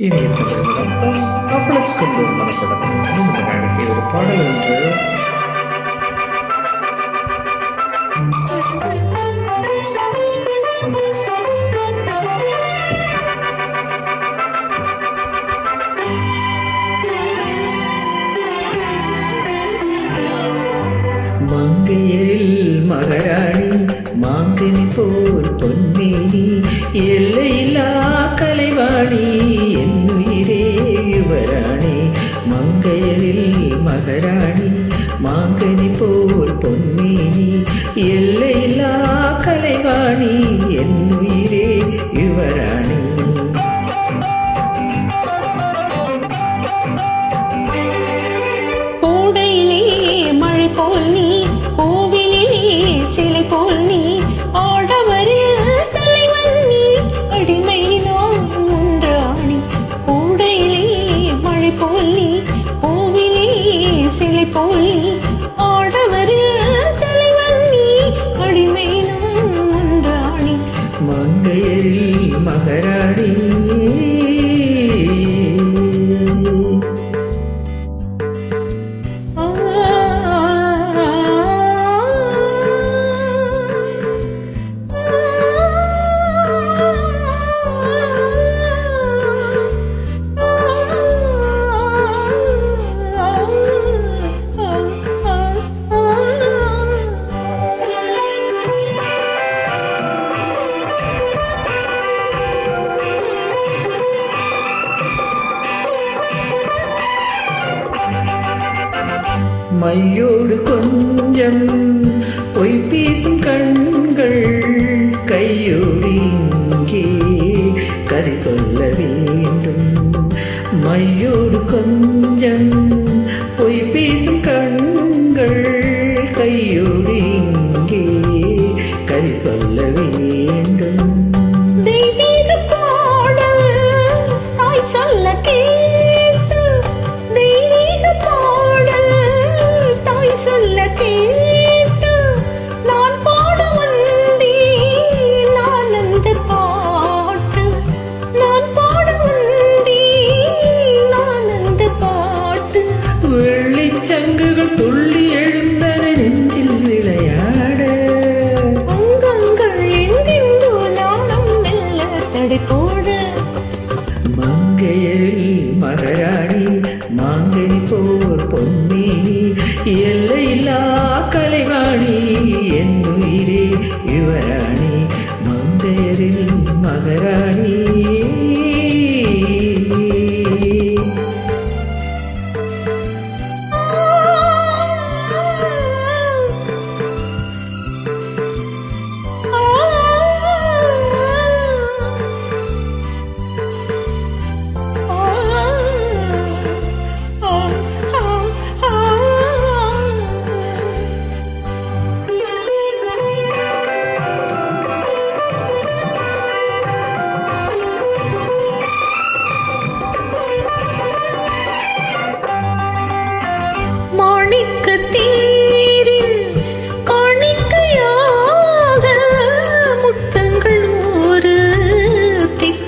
இனிய தமிழ் வணக்கம் அவளுக்கும் ஒரு மனப்படத்தில் ஒரு பாடல் என்று மங்கையில் மகராணி மாந்தினி போல் பொன்மேனி எல் மங்கையரில் மகராணி மாங்கனி போல் பொன்மேனி எல்லையில்லா மையோடு கொஞ்சம் பொய் பேசும் கண்கள் கையோடு இங்கே கதை சொல்ல வேண்டும். மையோடு கொஞ்சம் பொய் பேசும் கண்கள் கையோடு இங்கே கதை சொல்ல வேண்டும். சொல்ல கே போடு. மங்கையரில் மகராணி மாங்கனி போர் பொன்னி எல்லையில்லா கலைவாணி என் உயிரே யுவராணி மங்கையரில் மகராணி.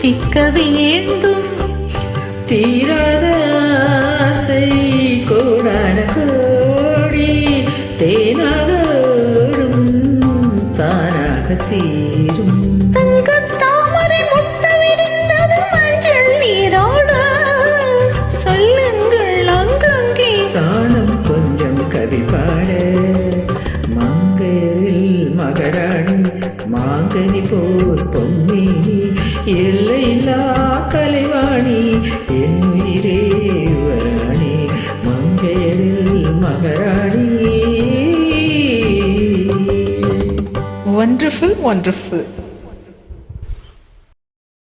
தித்திக்க வேண்டும். தீராத ஆசை கோடான கோடி தேனாக ஓடும் தானாக தீரும். மங்கையில் மகராணி மாங்கனி போர் பொன்னேனி எல்லையில்லா கலைவாணி என் உயிரே வராணி மங்கையரில் மகராணி. Wonderful wonderful.